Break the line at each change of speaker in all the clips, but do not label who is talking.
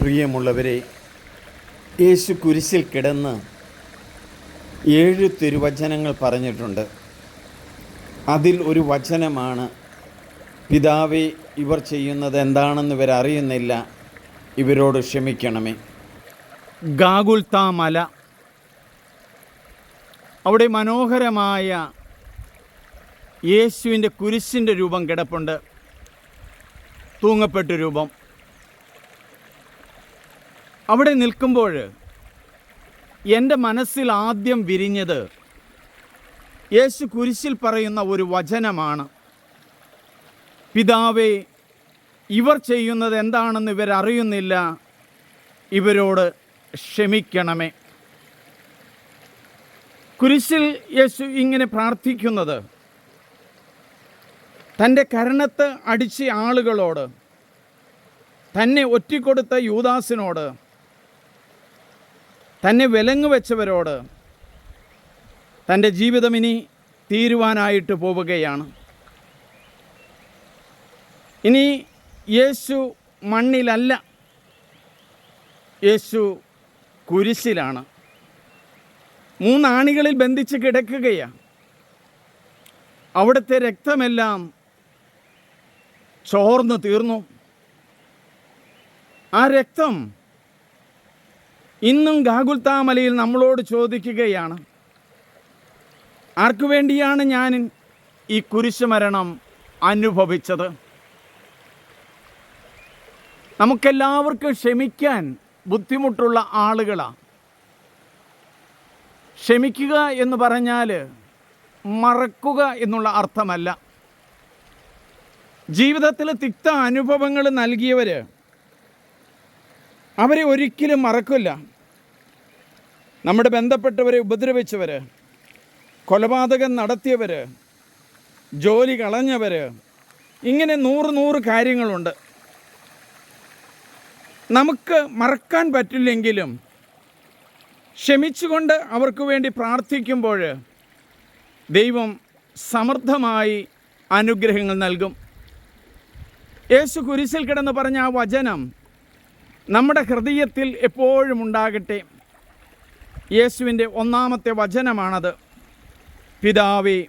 പ്രിയമുള്ളവരെ യേശു കുരിശിൽ കിടന്ന് ഏഴ് തിരുവചനങ്ങൾ പറഞ്ഞിട്ടുണ്ട്. അതിൽ ഒരു വചനമാണ് പിതാവെ ഇവർ ചെയ്യുന്നത് എന്താണെന്ന് ഇവരറിയുന്നില്ല ഇവരോട് ക്ഷമിക്കണമേ. ഗാഗുൽത്ത മല. അവിടെ മനോഹരമായ യേശുവിന്റെ കുരിശിന്റെ രൂപം കിടപ്പുണ്ട്. തൂങ്ങപ്പെട്ട രൂപം. അവിടെ നിൽക്കുമ്പോൾ എന്റെ മനസ്സിൽ ആദ്യം വിരിഞ്ഞത് യേശു കുരിശിൽ പറയുന്ന ഒരു വചനമാണ്. പിതാവേ ഇവർ ചെയ്യുന്നത് എന്താണെന്ന് ഇവരറിയുന്നില്ല ഇവരോട് ക്ഷമിക്കണമേ. കുരിശിൽ യേശു ഇങ്ങനെ പ്രാർത്ഥിക്കുന്നത്. തന്റെ കരണത്ത് അടിച്ച ആളുകളോട് തന്നെ ഒറ്റിക്കൊടുത്ത യൂദാസിനോട് തന്നെ വിലങ്ങ് വെച്ചവരോട് തന്റെ ജീവിതം ഇനി തീരുവാനായിട്ട് പോവുകയാണ്. ഇനി യേശു മണ്ണിലല്ല. യേശു കുരിശിലാണ്. മൂന്നാണികളിൽ ബന്ധിച്ച് കിടക്കുകയാണ്. അവിടുത്തെ രക്തമെല്ലാം ചോർന്നു തീർന്നു. ആ രക്തം ഇന്നും ഗാഗുൽത്താമലയിൽ നമ്മളോട് ചോദിക്കുകയാണ് ആർക്കു വേണ്ടിയാണ് ഞാൻ ഈ കുരിശുമരണം അനുഭവിച്ചത്? നമുക്കെല്ലാവർക്കും ക്ഷമിക്കാൻ ബുദ്ധിമുട്ടുള്ള ആളുകളാണ് ക്ഷമിക്കുക എന്ന് പറഞ്ഞാൽ മറക്കുക എന്നുള്ള അർത്ഥമല്ല. ജീവിതത്തിൽ തിക്ത അനുഭവങ്ങൾ നൽകിയവർ അവരെ ഒരിക്കലും മറക്കില്ല. നമ്മുടെ ബന്ധപ്പെട്ടവരെ ഉപദ്രവിച്ചവർ കൊലപാതകം നടത്തിയവർ ജോലി കളഞ്ഞവർ ഇങ്ങനെ നൂറ് നൂറ് കാര്യങ്ങളുണ്ട്. നമുക്ക് മറക്കാൻ പറ്റില്ലെങ്കിലും ക്ഷമിച്ചുകൊണ്ട് അവർക്ക് വേണ്ടി പ്രാർത്ഥിക്കുമ്പോൾ ദൈവം സമർത്ഥമായി അനുഗ്രഹങ്ങൾ നൽകും. യേശു കുരിശിൽ കിടന്ന് പറഞ്ഞ ആ വചനം നമ്മുടെ ഹൃദയത്തിൽ എപ്പോഴും ഉണ്ടാകട്ടെ. യേശുവിന്റെ ഒന്നാമത്തെ വചനമാണത്. പിതാവേ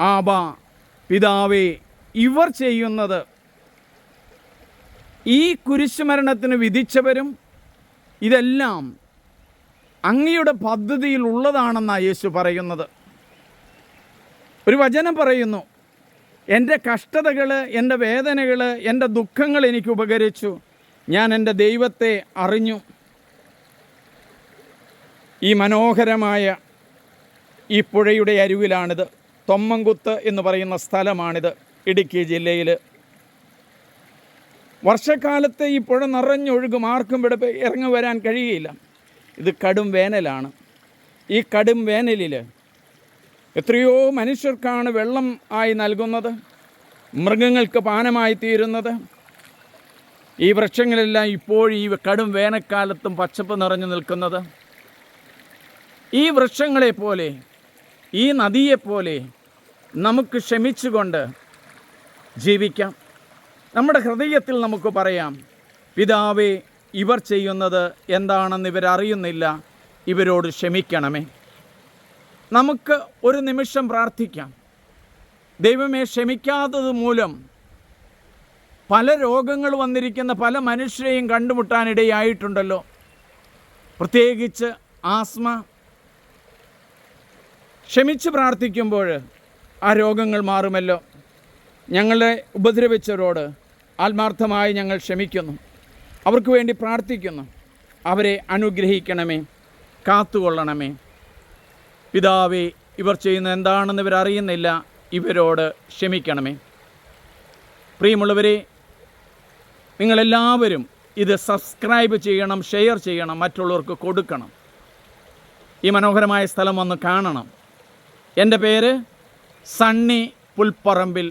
ആബ പിതാവേ ഇവർ ചെയ്യുന്നത് ഈ കുരിശുമരണത്തിന് വിധിച്ചവരും ഇതെല്ലാം അങ്ങയുടെ പദ്ധതിയിൽ ഉള്ളതാണെന്നാണ് യേശു പറയുന്നത്. ഒരു വചനം പറയുന്നു എന്റെ കഷ്ടതകൾ എന്റെ വേദനകൾ എന്റെ ദുഃഖങ്ങൾ എനിക്ക് ഉപകരിച്ചു. ഞാൻ എന്റെ ദൈവത്തെ അറിഞ്ഞു. ഈ മനോഹരമായ ഈ പുഴയുടെ അരുവിലാണിത്. തൊമ്മൻകുത്ത് എന്ന് പറയുന്ന സ്ഥലമാണിത് ഇടുക്കി ജില്ലയിൽ വർഷക്കാലത്ത് ഈ പുഴ നിറഞ്ഞൊഴുകും ആർക്കും ഇവിടെ ഇറങ്ങി വരാൻ കഴിയില്ല. ഇത് കടും വേനലാണ്. ഈ കടും വേനലിൽ എത്രയോ മനുഷ്യർക്കാണ് വെള്ളം ആയി നൽകുന്നത് മൃഗങ്ങൾക്ക് പാനമായി തീരുന്നത്. ഈ വൃക്ഷങ്ങളെല്ലാം ഇപ്പോഴും ഈ കടും വേനൽക്കാലത്തും പച്ചപ്പ് നിറഞ്ഞു നിൽക്കുന്നത്. ഈ വൃക്ഷങ്ങളെപ്പോലെ ഈ നദിയെപ്പോലെ നമുക്ക് ക്ഷമിച്ചുകൊണ്ട് ജീവിക്കാം. നമ്മുടെ ഹൃദയത്തിൽ നമുക്ക് പറയാം പിതാവേ ഇവർ ചെയ്യുന്നത് എന്താണെന്ന് ഇവരറിയുന്നില്ല. ഇവരോട് ക്ഷമിക്കണമേ. നമുക്ക് ഒരു നിമിഷം പ്രാർത്ഥിക്കാം. ദൈവമേ ക്ഷമിക്കാത്തത് മൂലം പല രോഗങ്ങൾ വന്നിരിക്കുന്ന പല മനുഷ്യരെയും കണ്ടുമുട്ടാനിടയായിട്ടുണ്ടല്ലോ. പ്രത്യേകിച്ച് ആസ്മ ക്ഷമിച്ച് പ്രാർത്ഥിക്കുമ്പോൾ ആ രോഗങ്ങൾ മാറുമല്ലോ. ഞങ്ങളെ ഉപദ്രവിച്ചവരോട് ആത്മാർത്ഥമായി ഞങ്ങൾ ക്ഷമിക്കുന്നു. അവർക്ക് വേണ്ടി പ്രാർത്ഥിക്കുന്നു. അവരെ അനുഗ്രഹിക്കണമേ കാത്തുകൊള്ളണമേ. പിതാവേ ഇവർ ചെയ്യുന്ന എന്താണെന്ന് ഇവരറിയുന്നില്ല. ഇവരോട് ക്ഷമിക്കണമേ. പ്രിയമുള്ളവരെ നിങ്ങളെല്ലാവരും ഇത് സബ്സ്ക്രൈബ് ചെയ്യണം ഷെയർ ചെയ്യണം മറ്റുള്ളവർക്ക് കൊടുക്കണം. ഈ മനോഹരമായ സ്ഥലം വന്ന് കാണണം. എന്റെ പേര് സണ്ണി പുൽപ്പറമ്പിൽ